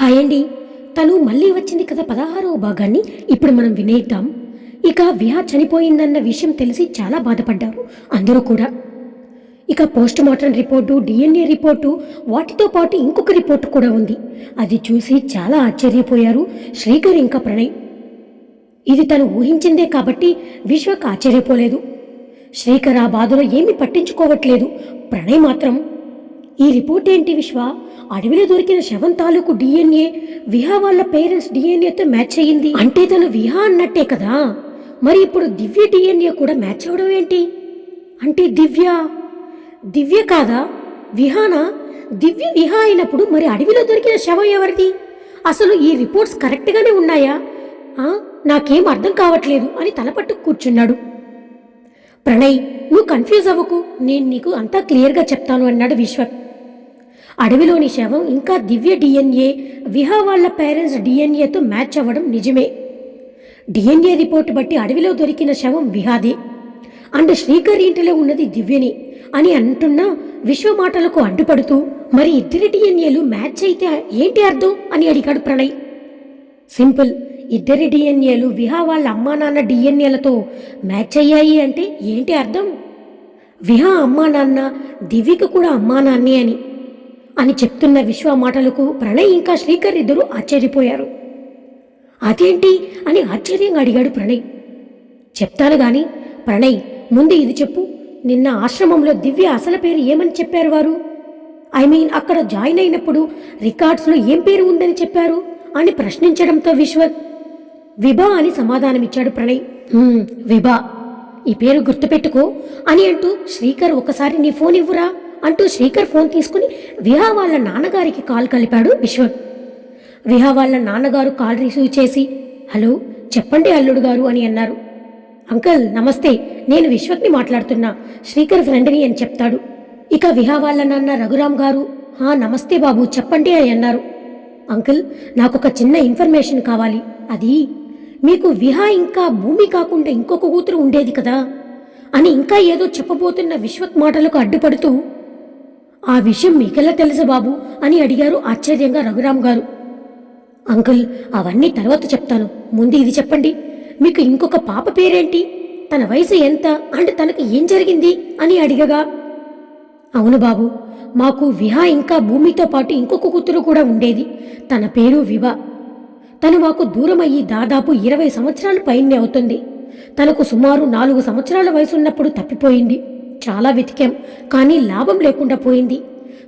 Hi అండి తను మళ్ళీ వచ్చింది కదా పదహారవ భాగాన్ని? ఇప్పుడు మనం వినేద్దాం. ఇక విహా చనిపోయిందన్న విషయం తెలిసి చాలా బాధపడ్డారు అందరూ కూడా. ఇక post mortem report DNA report వాటితో పాటు ఇంకొక రిపోర్టు కూడా ఉంది. అది చూసి చాలా ఆశ్చర్యపోయారు శ్రీకర్ ఇంకా ప్రణయ్. ఇది తను ఊహించిందే కాబట్టి విశ్వకు ఆశ్చర్యపోలేదు. శ్రీకర్ ఆ బాధలో ఏమీ పట్టించుకోవట్లేదు. ప్రణయ్ మాత్రం ఈ రిపోర్ట్ ఏంటి విశ్వ? అడవిలో దొరికిన శవం తాలూకు డిఎన్ఏ విహా వాళ్ళ పేరెంట్స్ డిఎన్ఏతో మ్యాచ్ అయ్యింది. అంటే తను విహా అన్నట్టే కదా? మరి ఇప్పుడు దివ్య డిఎన్ఏ కూడా మ్యాచ్ అవడం ఏంటి? అంటే దివ్య? దివ్య కాదా? విహానా? దివ్య విహా అయినప్పుడు మరి అడవిలో దొరికిన శవం ఎవరిది? అసలు ఈ రిపోర్ట్స్ కరెక్ట్గానే ఉన్నాయా? నాకేం అర్థం కావట్లేదు అని తలపట్టు కూర్చున్నాడు. ప్రణయ్ నువ్వు కన్ఫ్యూజ్ అవ్వకు. నేను నీకు అంతా క్లియర్గా చెప్తాను అన్నాడు విశ్వక్ అడవిలోని శవం ఇంకా దివ్య డిఎన్ఏ విహా వాళ్ళ పేరెంట్స్ డిఎన్ఏతో మ్యాచ్ అవ్వడం నిజమే. డిఎన్ఏ రిపోర్ట్ బట్టి అడవిలో దొరికిన శవం విహాదే. అండ్ శ్రీకర్ ఇంటిలో ఉన్నది దివ్యని అని అంటున్నా విశ్వ మాటలకు అడ్డుపడుతూ మరి ఇద్దరి డిఎన్ఏలు మ్యాచ్ అయితే ఏంటి అర్థం అని అడిగాడు ప్రణయ్. సింపుల్ ఇద్దరి డిఎన్ఏలు విహా వాళ్ళ అమ్మా నాన్న డిఎన్ఏలతో మ్యాచ్ అయ్యాయి అంటే ఏంటి అర్థం? విహా అమ్మా నాన్న దివ్యకు కూడా అమ్మా నాన్నే అని. అని చెప్తున్న విశ్వ మాటలకు ప్రణయ్ ఇంకా శ్రీకర్ ఇద్దరు ఆశ్చర్యపోయారు. అదేంటి? అని ఆశ్చర్యంగా అడిగాడు ప్రణయ్. చెప్తాను గాని ప్రణయ్ ముందు ఇది చెప్పు. నిన్న ఆశ్రమంలో దివ్య అసలు పేరు ఏమని చెప్పారు వారు? ఐ మీన్ అక్కడ జాయిన్ అయినప్పుడు రికార్డ్స్లో ఏం పేరు ఉందని చెప్పారు? అని ప్రశ్నించడంతో విశ్వ విభా అని సమాధానమిచ్చాడు ప్రణయ్. విభా ఈ పేరు గుర్తుపెట్టుకో అని అంటూ శ్రీకర్ ఒకసారి నీ ఫోన్ ఇవ్వురా అంటూ శ్రీకర్ ఫోన్ తీసుకుని విహా వాళ్ళ నాన్నగారికి కాల్ కలిపాడు విశ్వ విహా వాళ్ళ నాన్నగారు కాల్ రిసీవ్ చేసి హలో చెప్పండి అల్లుడు గారు అని అన్నారు. అంకుల్ నమస్తే నేను విశ్వక్ని మాట్లాడుతున్నా శ్రీకర్ ఫ్రెండ్ని అని చెప్తాడు. ఇక విహా వాళ్ళ నాన్న రఘురామ్ గారు హా నమస్తే బాబు చెప్పండి అని అన్నారు. అంకుల్ నాకు ఒక చిన్న ఇన్ఫర్మేషన్ కావాలి. అది మీకు విహా ఇంకా భూమి కాకుండా ఇంకొక కూతురు ఉండేది కదా అని ఇంకా ఏదో చెప్పబోతున్న విశ్వత్ మాటలకు అడ్డుపడుతూ ఆ విషయం మీకెలా తెలుసు బాబు? అని అడిగారు ఆశ్చర్యంగా రఘురామ్ గారు. అంకుల్ అవన్నీ తర్వాత చెప్తాను. ముందు ఇది చెప్పండి. మీకు ఇంకొక పాప పేరేంటి? తన వయసు ఎంత? అండ్ తనకు ఏం జరిగింది? అని అడిగగా అవును బాబు మాకు విహా ఇంకా భూమితో పాటు ఇంకొక కూతురు కూడా ఉండేది. తన పేరు వివా. తను మాకు దూరం అయ్యి దాదాపు ఇరవై సంవత్సరాలు పైనే అవుతుంది. తనకు సుమారు నాలుగు సంవత్సరాల వయసున్నప్పుడు తప్పిపోయింది. చాలా వెతికాం కానీ లాభం లేకుండా పోయింది.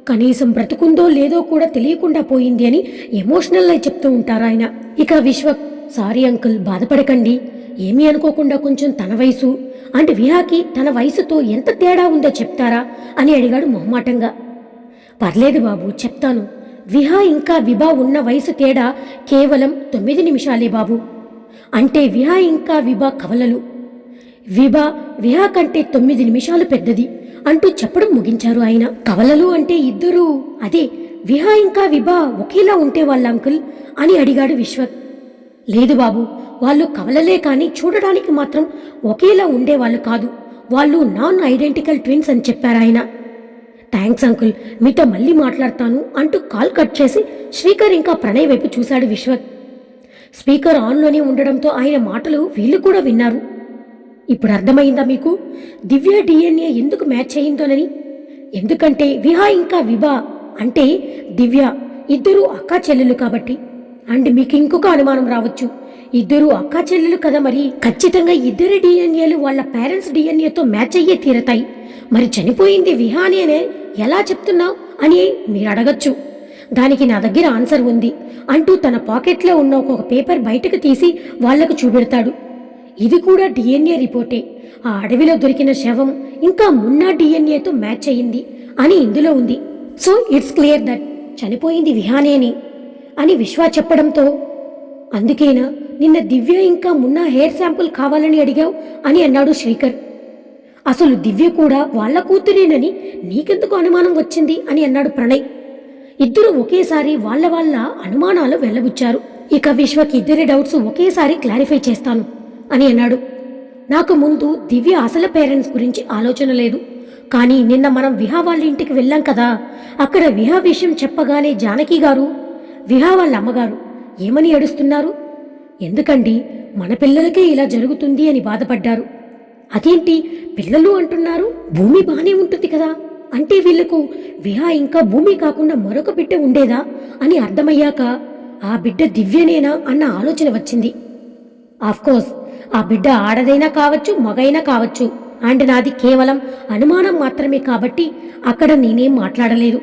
కనీసం బ్రతుకుందో లేదో కూడా తెలియకుండా పోయింది అని ఎమోషనల్ అయి చెప్తూ ఉంటారు ఆయన. ఇక విశ్వక్ సారీ అంకుల్ బాధపడకండి. ఏమీ అనుకోకుండా కొంచెం తన వయసు. అంటే విహాకి తన వయసుతో ఎంత తేడా ఉందో చెప్తారా? అని అడిగాడు మొహమాటంగా. పర్లేదు బాబు చెప్తాను. విహా ఇంకా విభా ఉన్న వయసు తేడా కేవలం తొమ్మిది నిమిషాలే బాబు. అంటే విహా ఇంకా విభా కవలలు. విభా విహా కంటే తొమ్మిది నిమిషాలు పెద్దది అంటూ చెప్పడం ముగించారు ఆయన. కవలలు అంటే ఇద్దరు. అదే విహా ఇంకా విభా ఒకేలా ఉంటే వాళ్ళ అంకుల్ అని అడిగాడు విశ్వక్ లేదు బాబు వాళ్ళు కవలలే కానీ చూడడానికి మాత్రం ఒకేలా ఉండేవాళ్ళు కాదు. వాళ్ళు నాన్ ఐడెంటికల్ ట్విన్స్ అని చెప్పారు ఆయన. థ్యాంక్స్ అంకుల్ మీతో మళ్ళీ మాట్లాడతాను అంటూ కాల్ కట్ చేసి శ్రీకర్ ఇంకా ప్రణయ్ వైపు చూశాడు విశ్వక్ స్పీకర్ ఆన్లోనే ఉండడంతో ఆయన మాటలు వీళ్ళు కూడా విన్నారు. ఇప్పుడు అర్థమైందా మీకు? దివ్య డిఎన్ఏ ఎందుకు మ్యాచ్ అయ్యిందోనని ఎందుకంటే విహా ఇంకా విభా అంటే దివ్య ఇద్దరు అక్కా చెల్లెలు కాబట్టి. అండ్ మీకు ఇంకొక అనుమానం రావచ్చు. ఇద్దరు అక్కా చెల్లెలు కదా మరి? ఖచ్చితంగా ఇద్దరు డిఎన్ఏలు వాళ్ళ పేరెంట్స్ డిఎన్ఏతో మ్యాచ్ అయ్యే తీరతాయి. మరి చనిపోయింది విహా అనే ఎలా చెప్తున్నావు అని మీరు అడగచ్చు. దానికి నా దగ్గర ఆన్సర్ ఉంది. అంటూ తన పాకెట్లో ఉన్న ఒక పేపర్ బయటకు తీసి వాళ్ళకు చూపెడతాడు. ఇది కూడా డిఎన్ఏ రిపోర్టే. ఆ అడవిలో దొరికిన శవం ఇంకా మున్నా డిఎన్ఏతో మ్యాచ్ అయ్యింది అని ఇందులో ఉంది. సో ఇట్స్ క్లియర్ దట్ చనిపోయింది విహానే అని అని విశ్వా చెప్పడంతో అందుకేనా నిన్న దివ్య ఇంకా మున్నా హెయిర్ శాంపుల్ కావాలని అడిగావు అని అన్నాడు శ్రీకర్. అసలు దివ్య కూడా వాళ్ళ కూతురేనని నీకెందుకు అనుమానం వచ్చింది అని అన్నాడు ప్రణయ్. ఇద్దరు ఒకేసారి వాళ్ళ వాళ్ళ అనుమానాలు వెళ్ళబుచ్చారు. ఇక విశ్వకి ఇద్దరి డౌట్స్ ఒకేసారి క్లారిఫై చేస్తాను. అని అన్నాడు. నాకు ముందు దివ్య అసలు పేరెంట్స్ గురించి ఆలోచన లేదు. కానీ నిన్న మనం విహా వాళ్ళ ఇంటికి వెళ్ళాం కదా అక్కడ విహా విషయం చెప్పగానే జానకి గారు విహా వాళ్ళ అమ్మగారు ఏమని ఏడుస్తున్నారు? ఎందుకండి మన పిల్లలకే ఇలా జరుగుతుంది అని బాధపడ్డారు. అదేంటి పిల్లలు అంటున్నారు భూమి బాగానే ఉంటుంది కదా అంటే వీళ్ళకు విహా ఇంకా భూమి కాకుండా మరొక బిడ్డ ఉండేదా అని అర్థమయ్యాక ఆ బిడ్డ దివ్యనేనా అన్న ఆలోచన వచ్చింది. కోర్స్ ఆ బిడ్డ ఆడదైనా కావచ్చు మగైనా కావచ్చు అండ్ నాది కేవలం అనుమానం మాత్రమే కాబట్టి అక్కడ నేనేం మాట్లాడలేదు.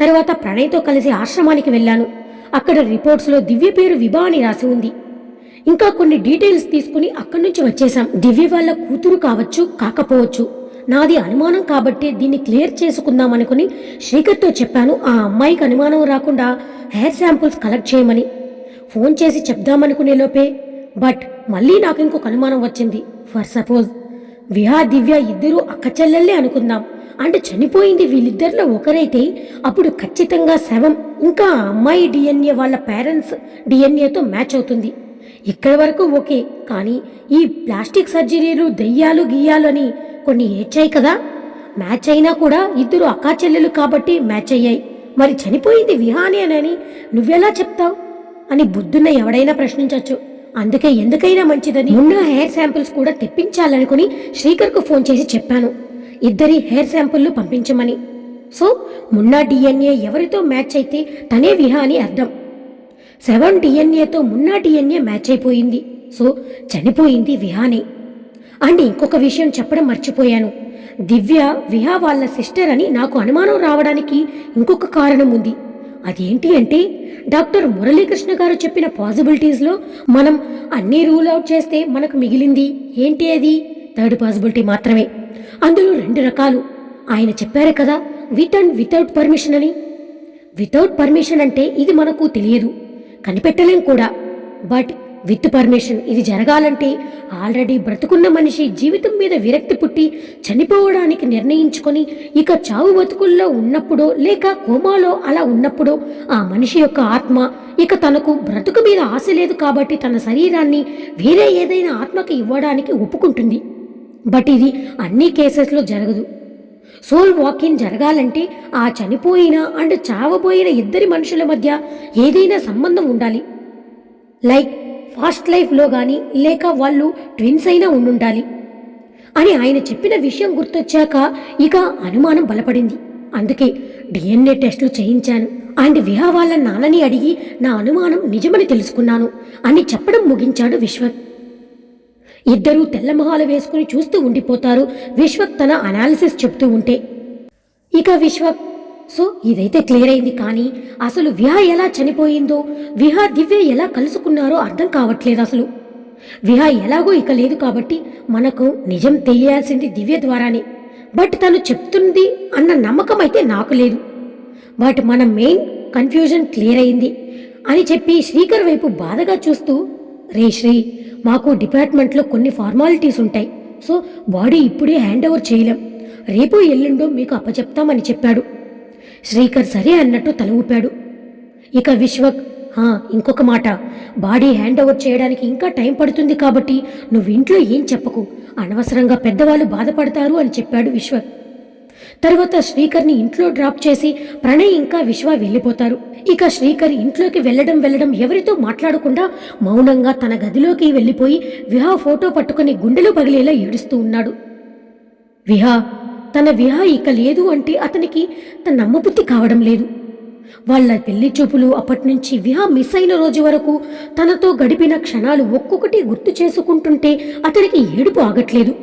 తర్వాత ప్రణయ్తో కలిసి ఆశ్రమానికి వెళ్ళాను. అక్కడ రిపోర్ట్స్లో దివ్య పేరు విభా అని రాసి ఉంది. ఇంకా కొన్ని డీటెయిల్స్ తీసుకుని అక్కడి నుంచి వచ్చేసాం దివ్య వాళ్ళ కూతురు కావచ్చు కాకపోవచ్చు. నాది అనుమానం కాబట్టి దీన్ని క్లియర్ చేసుకుందాం అనుకుని శ్రీకర్తో చెప్పాను ఆ అమ్మాయికి అనుమానం రాకుండా హెయిర్ శాంపుల్స్ కలెక్ట్ చేయమని. ఫోన్ చేసి చెప్దామనుకునే లోపే బట్ మళ్ళీ నాకు ఇంకొక అనుమానం వచ్చింది. ఫర్ సపోజ్ విహా దివ్య ఇద్దరూ అక్క చెల్లెళ్ళే అనుకుందాం. అంటే చనిపోయింది వీళ్ళిద్దరిలో ఒకరైతే అప్పుడు ఖచ్చితంగా శవం ఇంకా అమ్మాయి డిఎన్ఏ వాళ్ళ పేరెంట్స్ డిఎన్ఏతో మ్యాచ్ అవుతుంది. ఇక్కడి వరకు ఓకే కానీ ఈ ప్లాస్టిక్ సర్జరీలు దెయ్యాలు గీయాలని అని కొన్ని ఏడ్చాయి కదా. మ్యాచ్ అయినా కూడా ఇద్దరు అక్కా చెల్లెలు కాబట్టి మ్యాచ్ అయ్యాయి. మరి చనిపోయింది విహాని అని నువ్వెలా చెప్తావు? అని బుద్ధున్న ఎవడైనా ప్రశ్నించవచ్చు అందుకే ఎందుకైనా మంచిదని. ఉన్న హెయిర్ శాంపిల్స్ కూడా తెప్పించాలనుకుని శ్రీకర్కు ఫోన్ చేసి చెప్పాను. ఇద్దరి హెయిర్ శాంపుల్లు పంపించమని. సో మున్నా డిఎన్ఏ ఎవరితో మ్యాచ్ అయితే తనే విహా అని అర్థం. సెవెన్ డిఎన్ఏతో మున్నా డిఎన్ఏ మ్యాచ్ అయిపోయింది. సో చనిపోయింది విహానే. అండ్ ఇంకొక విషయం చెప్పడం మర్చిపోయాను. దివ్య విహా వాళ్ళ సిస్టర్ అని నాకు అనుమానం రావడానికి ఇంకొక కారణం ఉంది. అదేంటి అంటే డాక్టర్ మురళీకృష్ణ గారు చెప్పిన పాసిబిలిటీస్లో మనం అన్నీ రూల్ అవుట్ చేస్తే మనకు మిగిలింది ఏంటి అది? థర్డ్ పాసిబిలిటీ మాత్రమే. అందులో రెండు రకాలు. ఆయన చెప్పారు కదా విత్ అండ్ వితౌట్ పర్మిషన్ అని. వితౌట్ పర్మిషన్ అంటే ఇది మనకు తెలియదు. కనిపెట్టలేం కూడా. But with permission. ఇది జరగాలంటే ఆల్రెడీ బ్రతుకున్న మనిషి జీవితం మీద విరక్తి పుట్టి చనిపోవడానికి నిర్ణయించుకొని ఇక చావు బతుకుల్లో ఉన్నప్పుడో లేక కోమాలో అలా ఉన్నప్పుడో ఆ మనిషి యొక్క ఆత్మ ఇక తనకు బ్రతుకు మీద ఆశ లేదు కాబట్టి తన శరీరాన్ని వేరే ఏదైనా ఆత్మకి ఇవ్వడానికి ఒప్పుకుంటుంది. బట్ ఇది అన్ని కేసెస్లో జరగదు. సోల్ వాకింగ్ జరగాలంటే ఆ చనిపోయిన అండ్ చావబోయిన ఇద్దరి మనుషుల మధ్య ఏదైనా సంబంధం ఉండాలి. లైక్ ఫాస్ట్ లైఫ్లో కానీ లేక వాళ్ళు ట్విన్స్ అయినా ఉండుండాలి. అని ఆయన చెప్పిన విషయం గుర్తొచ్చాక ఇక అనుమానం బలపడింది. అందుకే డిఎన్ఏ టెస్టులు చేయించాను అండ్ విహా వాళ్ళ నాన్నని అడిగి నా అనుమానం నిజమని తెలుసుకున్నాను అని చెప్పడం ముగించాడు విశ్వక్ ఇద్దరూ తెల్లమొహాలు వేసుకుని చూస్తూ ఉండిపోతారు. విశ్వక్ తన అనాలిసిస్ చెప్తూ ఉంటే. ఇక విశ్వక్ సో ఇదైతే క్లియర్ అయింది కానీ అసలు విహా ఎలా చనిపోయిందో విహా దివ్య ఎలా కలుసుకున్నారో అర్థం కావట్లేదు అసలు. విహా ఎలాగో ఇక లేదు కాబట్టి మనకు నిజం తెలియాల్సింది దివ్య ద్వారానే. బట్ తను చెప్తుంది అన్న నమ్మకం అయితే నాకు లేదు. బట్ మన మెయిన్ కన్ఫ్యూజన్ క్లియర్ అయింది అని చెప్పి శ్రీకర్ వైపు బాధగా చూస్తూ రే శ్రీ మాకు డిపార్ట్మెంట్లో కొన్ని ఫార్మాలిటీస్ ఉంటాయి. సో బాడీ ఇప్పుడే హ్యాండ్ ఓవర్ చేయలేం. రేపు ఎల్లుండో మీకు అప్పచెప్తామని చెప్పాడు. శ్రీకర్ సరే అన్నట్టు తల ఊపాడు. ఇక విశ్వక్ ఇంకొక మాట. బాడీ హ్యాండ్ ఓవర్ చేయడానికి ఇంకా టైం పడుతుంది కాబట్టి నువ్వు ఇంట్లో ఏం చెప్పకు. అనవసరంగా పెద్దవాళ్ళు బాధపడతారు అని చెప్పాడు విశ్వక్. తర్వాత శ్రీకర్ని ఇంట్లో డ్రాప్ చేసి ప్రణయ్ ఇంకా విశ్వ వెళ్ళిపోతారు. ఇక శ్రీకర్ ఇంట్లోకి వెళ్ళడం వెళ్ళడం ఎవరితో మాట్లాడకుండా మౌనంగా తన గదిలోకి వెళ్ళిపోయి విహా ఫోటో పట్టుకుని గుండెలు పగిలేలా ఏడుస్తూ ఉన్నాడు. విహా తన విహ ఇక లేదు అంటే అతనికి తన నమ్మబుద్ధి కావడం లేదు. వాళ్ళ పెళ్ళి చూపులు అప్పటినుంచి విహా మిస్ అయిన రోజు వరకు తనతో గడిపిన క్షణాలు ఒక్కొక్కటి గుర్తు చేసుకుంటుంటే అతనికి ఏడుపు ఆగట్లేదు.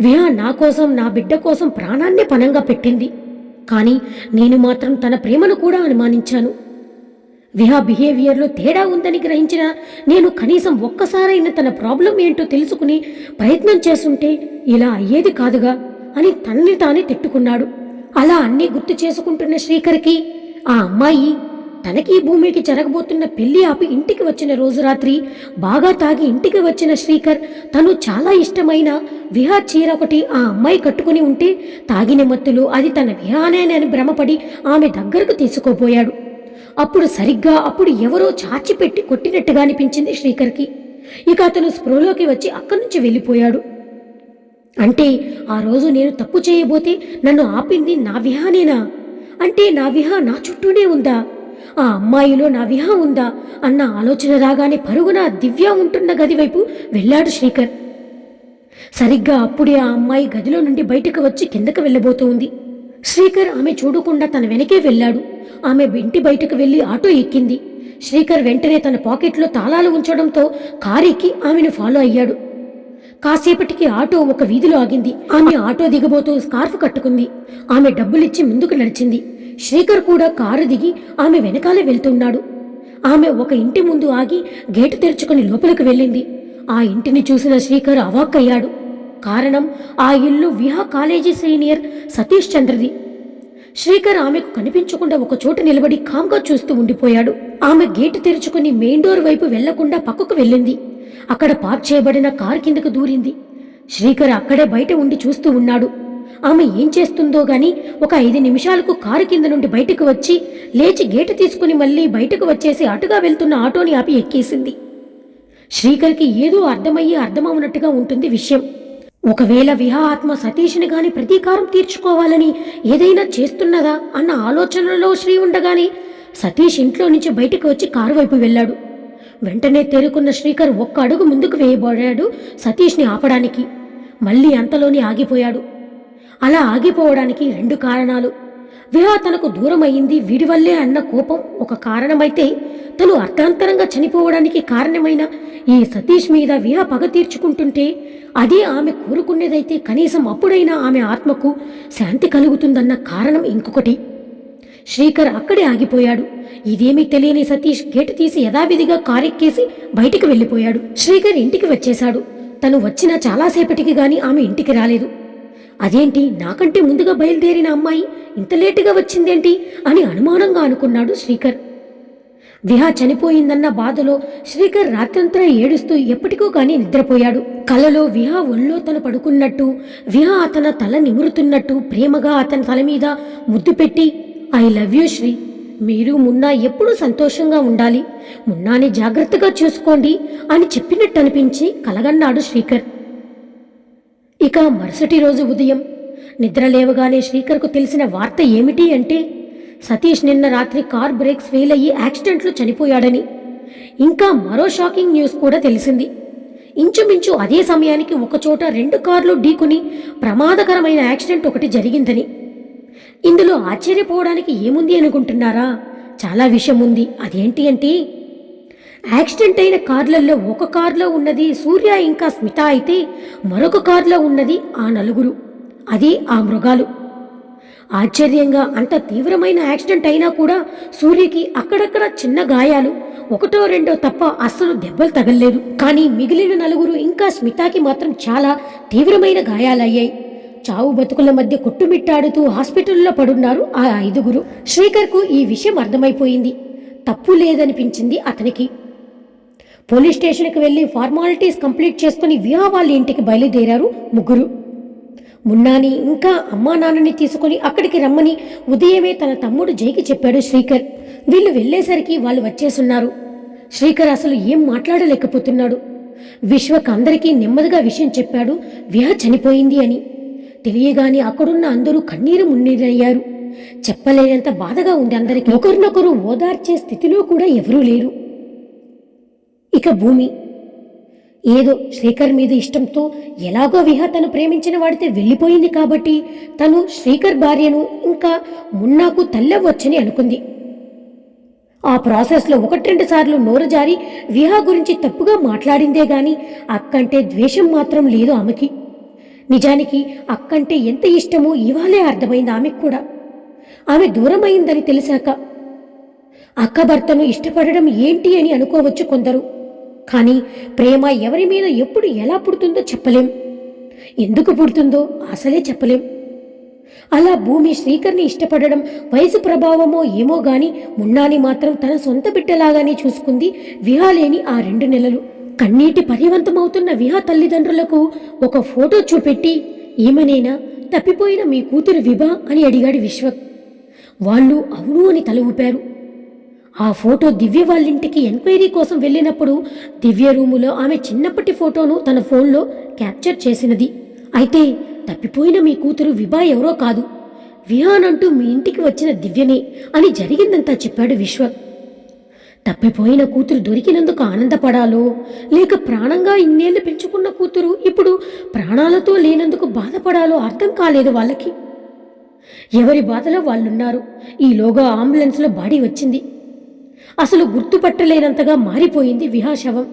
విహా నా కోసం నా బిడ్డ కోసం ప్రాణాన్నే పనంగా పెట్టింది. కానీ నేను మాత్రం తన ప్రేమను కూడా అనుమానించాను. విహా బిహేవియర్లో తేడా ఉందని గ్రహించిన నేను కనీసం ఒక్కసారైనా తన ప్రాబ్లం ఏంటో తెలుసుకుని ప్రయత్నం చేస్తుంటే ఇలా అయ్యేది కాదుగా. అని తనని తానే తిట్టుకున్నాడు. అలా అన్నీ గుర్తు చేసుకుంటున్న శ్రీకర్కి ఆ అమ్మాయి తనకి భూమికి జరగబోతున్న పెళ్ళి ఆపి ఇంటికి వచ్చిన రోజు రాత్రి బాగా తాగి ఇంటికి వచ్చిన శ్రీకర్ తను చాలా ఇష్టమైన విహా చీర ఒకటి ఆ అమ్మాయి కట్టుకుని ఉంటే తాగిన మత్తులు అది తన విహానేనని భ్రమపడి ఆమె దగ్గరకు తీసుకోపోయాడు అప్పుడు సరిగ్గా అప్పుడు ఎవరో చాచిపెట్టి కొట్టినట్టుగా అనిపించింది శ్రీకర్కి. ఇక అతను స్పృహలోకి వచ్చి అక్కడి నుంచి వెళ్ళిపోయాడు. అంటే ఆ రోజు నేను తప్పు చేయబోతే నన్ను ఆపింది నా విహానేనా? అంటే నా విహా నా చుట్టూనే ఉందా? ఆ అమ్మాయిలో నా విహా ఉందా? అన్న ఆలోచన రాగానే పరుగున దివ్య ఉంటున్న గది వైపు వెళ్ళాడు శ్రీకర్. సరిగ్గా అప్పుడే ఆ అమ్మాయి గదిలో నుండి బయటకు వచ్చి కిందకు వెళ్ళబోతోంది. శ్రీకర్ ఆమె చూడకుండా తన వెనకే వెళ్ళాడు. ఆమె ఇంటి బయటకు వెళ్ళి ఆటో ఎక్కింది. శ్రీకర్ వెంటనే తన పాకెట్లో తాళాలు ఉంచడంతో కారెక్కి ఆమెను ఫాలో అయ్యాడు. కాసేపటికి ఆటో ఒక వీధిలో ఆగింది. ఆమె ఆటో దిగబోతూ స్కార్ఫ్ కట్టుకుంది. ఆమె డబ్బులిచ్చి ముందుకు నడిచింది. శ్రీకర్ కూడా కారు దిగి ఆమె వెనకాలే వెళ్తున్నాడు. ఆమె ఒక ఇంటి ముందు ఆగి గేటు తెరుచుకుని లోపలికి వెళ్ళింది. ఆ ఇంటిని చూసిన శ్రీకర్ అవాక్కయ్యాడు. కారణం ఆ ఇల్లు విహా కాలేజీ సీనియర్ సతీష్ చంద్రది. శ్రీకర్ ఆమెకు కనిపించకుండా ఒక చోట నిలబడి కామ్గా చూస్తూ ఉండిపోయాడు. ఆమె గేటు తెరుచుకుని మెయిన్ డోర్ వైపు వెళ్ళకుండా పక్కకు వెళ్ళింది. అక్కడ పార్క్ చేయబడిన కారు కిందకు దూరింది. శ్రీకర్ అక్కడే బయట ఉండి చూస్తూ ఉన్నాడు. ఆమె ఏం చేస్తుందో గాని ఒక ఐదు నిమిషాలకు కారు కింద నుండి బయటకు వచ్చి లేచి గేటు తీసుకుని మళ్ళీ బయటకు వచ్చేసి అటుగా వెళ్తున్న ఆటోని ఆపి ఎక్కేసింది. శ్రీకర్కి ఏదో అర్థమయ్యి అర్థమవునట్టుగా ఉంటుంది విషయం. ఒకవేళ విహాత్మ సతీష్ని గాని ప్రతీకారం తీర్చుకోవాలని ఏదైనా చేస్తున్నదా అన్న ఆలోచనలో శ్రీ ఉండగానే సతీష్ ఇంట్లో నుంచి బయటకు వచ్చి కారు వైపు వెళ్ళాడు. వెంటనే తేరుకున్న శ్రీకర్ ఒక్క అడుగు ముందుకు వేయబోయాడు సతీష్ని ఆపడానికి. మళ్ళీ అంతలోనే ఆగిపోయాడు. అలా ఆగిపోవడానికి రెండు కారణాలు. విహా తనకు దూరం అయింది వీడి వల్లే అన్న కోపం ఒక కారణమైతే తను అర్థాంతరంగా చనిపోవడానికి కారణమైన ఈ సతీష్ మీద విహ పగ తీర్చుకుంటుంటే అదే ఆమె కోరుకునేదైతే కనీసం అప్పుడైనా ఆమె ఆత్మకు శాంతి కలుగుతుందన్న కారణం ఇంకొకటి. శ్రీకర్ అక్కడే ఆగిపోయాడు. ఇదేమీ తెలియని సతీష్ గేటు తీసి యథావిధిగా కారెక్కేసి బయటికి వెళ్ళిపోయాడు. శ్రీకర్ ఇంటికి వచ్చేశాడు. తను వచ్చిన చాలాసేపటికి గాని ఆమె ఇంటికి రాలేదు. అదేంటి నాకంటే ముందుగా బయలుదేరిన అమ్మాయి ఇంత లేటుగా వచ్చిందేంటి? అని అనుమానంగా అనుకున్నాడు శ్రీకర్. విహా చనిపోయిందన్న బాధలో శ్రీకర్ రాత్రంతా ఏడుస్తూ ఎప్పటికో కానీ నిద్రపోయాడు. కలలో విహా ఒళ్ళో తను పడుకున్నట్టు విహా అతన తల నిమురుతున్నట్టు ప్రేమగా అతని తల మీద ముద్దు పెట్టి ఐ లవ్ యూ శ్రీ. మీరు మున్నా ఎప్పుడూ సంతోషంగా ఉండాలి. మున్నాని జాగ్రత్తగా చూసుకోండి అని చెప్పినట్టు అనిపించి కలగన్నాడు శ్రీకర్. ఇక మరుసటి రోజు ఉదయం నిద్ర లేవగానే శ్రీకర్కు తెలిసిన వార్త ఏమిటి అంటే సతీష్ నిన్న రాత్రి కార్ బ్రేక్స్ ఫెయిల్ అయ్యి యాక్సిడెంట్లో చనిపోయాడని. ఇంకా మరో షాకింగ్ న్యూస్ కూడా తెలిసింది. ఇంచుమించు అదే సమయానికి ఒకచోట రెండు కార్లు ఢీకొని ప్రమాదకరమైన యాక్సిడెంట్ ఒకటి జరిగిందని. ఇందులో ఆశ్చర్యపోవడానికి ఏముంది అనుకుంటున్నారా? చాలా విషయం ఉంది. అదేంటి అంటే యాక్సిడెంట్ అయిన కార్లలో ఒక కార్లో ఉన్నది సూర్య ఇంకా స్మిత అయితే మరొక కార్లో ఉన్నది ఆ నలుగురు. అది ఆ మృగాలు. ఆశ్చర్యంగా అంత తీవ్రమైన యాక్సిడెంట్ అయినా కూడా సూర్యకి అక్కడక్కడ చిన్న గాయాలు ఒకటో రెండో తప్ప అస్సలు దెబ్బలు తగలలేదు. కానీ మిగిలిన నలుగురు ఇంకా స్మితాకి మాత్రం చాలా తీవ్రమైన గాయాలయ్యాయి. చావు బతుకుల మధ్య కొట్టుమిట్టాడుతూ హాస్పిటల్లో పడున్నారు ఆ ఐదుగురు. శ్రీకర్కు ఈ విషయం అర్థమైపోయింది. తప్పు లేదనిపించింది అతనికి. పోలీస్ స్టేషన్కి వెళ్ళి ఫార్మాలిటీస్ కంప్లీట్ చేసుకుని విహా వాళ్ళ ఇంటికి బయలుదేరారు ముగ్గురు. మున్నాని ఇంకా అమ్మా నాన్నని తీసుకుని అక్కడికి రమ్మని ఉదయమే తన తమ్ముడు జైకి చెప్పాడు శ్రీకర్. వీళ్ళు వెళ్ళేసరికి వాళ్ళు వచ్చేసున్నారు. శ్రీకర్ అసలు ఏం మాట్లాడలేకపోతున్నాడు. విశ్వక్ అందరికీ నెమ్మదిగా విషయం చెప్పాడు. విహా చనిపోయింది అని. తెలియగానే అక్కడున్న అందరూ కన్నీరు మున్నీరయ్యారు. చెప్పలేనంత బాధగా ఉంది అందరికి ఒకరినొకరు ఓదార్చే స్థితిలో కూడా ఎవరూ లేరు. ఇక భూమి. ఏదో శ్రీకర్ మీద ఇష్టంతో ఎలాగో విహా తను ప్రేమించిన వాడితే వెళ్ళిపోయింది కాబట్టి తను శ్రీకర్ భార్యను ఇంకా మున్నాకు తల్లవ్వచ్చని అనుకుంది. ఆ ప్రాసెస్లో ఒకటి రెండు సార్లు నోరు జారి విహా గురించి తప్పుగా మాట్లాడిందే గాని అక్కంటే ద్వేషం మాత్రం లేదు ఆమెకి. నిజానికి అక్కంటే ఎంత ఇష్టమో ఇవాళే అర్థమైంది ఆమెకు కూడా. ఆమె దూరమైందని తెలిసాక అక్క భర్తను ఇష్టపడడం ఏంటి అని అనుకోవచ్చు కొందరు. కానీ ప్రేమ ఎవరి మీద ఎప్పుడు ఎలా పుడుతుందో చెప్పలేం. ఎందుకు పుడుతుందో అసలే చెప్పలేం. అలా భూమి శ్రీకర్ని ఇష్టపడడం వయసు ప్రభావమో ఏమో గాని మున్నాని మాత్రం తన సొంత బిడ్డలాగానే చూసుకుంది విహాలేని ఆ రెండు నెలలు. కన్నీటి పరివంతమవుతున్న విహా తల్లిదండ్రులకు ఒక ఫోటో చూపెట్టి ఏమనైనా తప్పిపోయిన మీ కూతురు విభా? అని అడిగాడు విశ్వక్. వాళ్ళు అవును అని తల ఊపారు. ఆ ఫోటో దివ్య వాళ్ళింటికి ఎంక్వైరీ కోసం వెళ్ళినప్పుడు దివ్య రూములో ఆమె చిన్నప్పటి ఫోటోను తన ఫోన్లో క్యాప్చర్ చేసినది. అయితే తప్పిపోయిన మీ కూతురు విభా ఎవరో కాదు. విహాన్ అంటూ మీ ఇంటికి వచ్చిన దివ్యనే అని జరిగిందంతా చెప్పాడు విశ్వక్. తప్పిపోయిన కూతురు దొరికినందుకు ఆనందపడాలో? లేక ప్రాణంగా ఇన్నేళ్ళు పెంచుకున్న కూతురు ఇప్పుడు ప్రాణాలతో లేనందుకు బాధపడాలో అర్థం కాలేదు వాళ్ళకి. ఎవరి బాధలో వాళ్ళున్నారు? ఈలోగా అంబులెన్స్లో బాడీ వచ్చింది. అసలు గుర్తుపట్టలేనంతగా మారిపోయింది విహాశవం.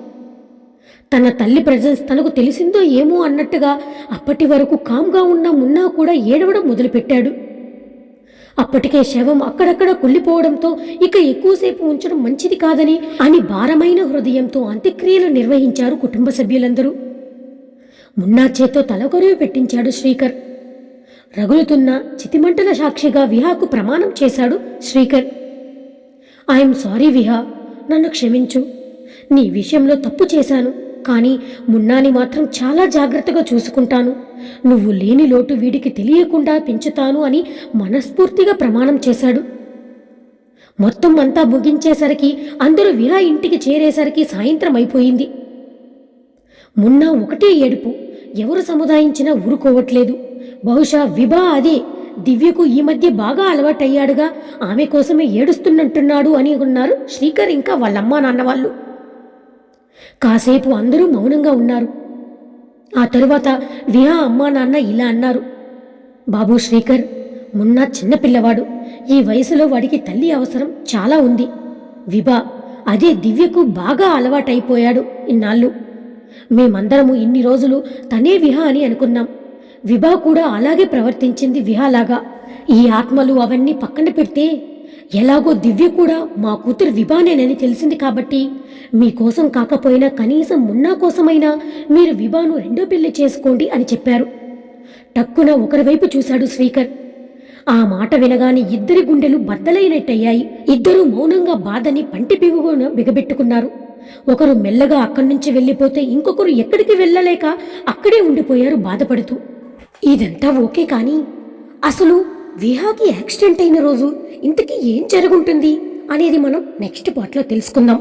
తన తల్లి ప్రజెన్స్ తనకు తెలిసిందో ఏమో అన్నట్టుగా అప్పటి వరకు కామ్గా ఉన్న మున్నా కూడా ఏడవడం మొదలుపెట్టాడు. అప్పటికే శవం అక్కడక్కడ కుళ్ళిపోవడంతో ఇక ఎక్కువసేపు ఉంచడం మంచిది కాదని అని భారమైన హృదయంతో అంత్యక్రియలు నిర్వహించారు కుటుంబ సభ్యులందరూ. మున్నా చేత్తో తలకొరివి పెట్టించాడు శ్రీకర్. రగులుతున్న చితిమంటల సాక్షిగా విహాకు ప్రమాణం చేశాడు శ్రీకర్. ఐఎమ్ సారీ విహా నన్ను క్షమించు. నీ విషయంలో తప్పు చేశాను కానీ మున్నాని మాత్రం చాలా జాగ్రత్తగా చూసుకుంటాను. నువ్వు లేని లోటు వీడికి తెలియకుండా పెంచుతాను అని మనస్ఫూర్తిగా ప్రమాణం చేశాడు. మొత్తం అంతా ముగించేసరికి అందరూ విహా ఇంటికి చేరేసరికి సాయంత్రం అయిపోయింది. మున్నా ఒకటే ఏడుపు ఎవరు సముదాయించినా ఊరుకోవట్లేదు. బహుశా విభా అదే దివ్యకు ఈ మధ్య బాగా అలవాటయ్యాడుగా ఆమె కోసమే ఏడుస్తున్నట్టున్నాడు అని ఉన్నారు శ్రీకర్ ఇంకా వాళ్ళమ్మా నాన్న వాళ్ళు కాసేపు అందరూ మౌనంగా ఉన్నారు. ఆ తరువాత విహా అమ్మా నాన్న ఇలా అన్నారు. బాబు శ్రీకర్ మున్న చిన్నపిల్లవాడు ఈ వయసులో వాడికి తల్లి అవసరం చాలా ఉంది. విభా అదే దివ్యకు బాగా అలవాటైపోయాడు ఇన్నాళ్ళు. మేమందరము ఇన్ని రోజులు తనే విహా అని అనుకున్నాం. విభా కూడా అలాగే ప్రవర్తించింది విహాలాగా. ఈ ఆత్మలు అవన్నీ పక్కన పెడితే ఎలాగో దివ్య కూడా మా కూతురు విభానేనని తెలిసింది కాబట్టి మీకోసం కాకపోయినా కనీసం మున్నా కోసమైనా మీరు విభాను రెండో పెళ్ళి చేసుకోండి అని చెప్పారు. టక్కున ఒకరి వైపు చూశాడు శ్రీకర్. ఆ మాట వినగానే ఇద్దరి గుండెలు బద్దలైనట్టయ్యాయి. ఇద్దరూ మౌనంగా బాధని పంటి పిగున బిగబెట్టుకున్నారు. ఒకరు మెల్లగా అక్కడి నుంచి వెళ్ళిపోతే ఇంకొకరు ఎక్కడికి వెళ్ళలేక అక్కడే ఉండిపోయారు బాధపడుతూ. ఇదంతా ఓకే కానీ అసలు విహాకి యాక్సిడెంట్ అయిన రోజు ఇంతకీ ఏం జరుగుంటుంది అనేది మనం నెక్స్ట్ పార్ట్లో తెలుసుకుందాం.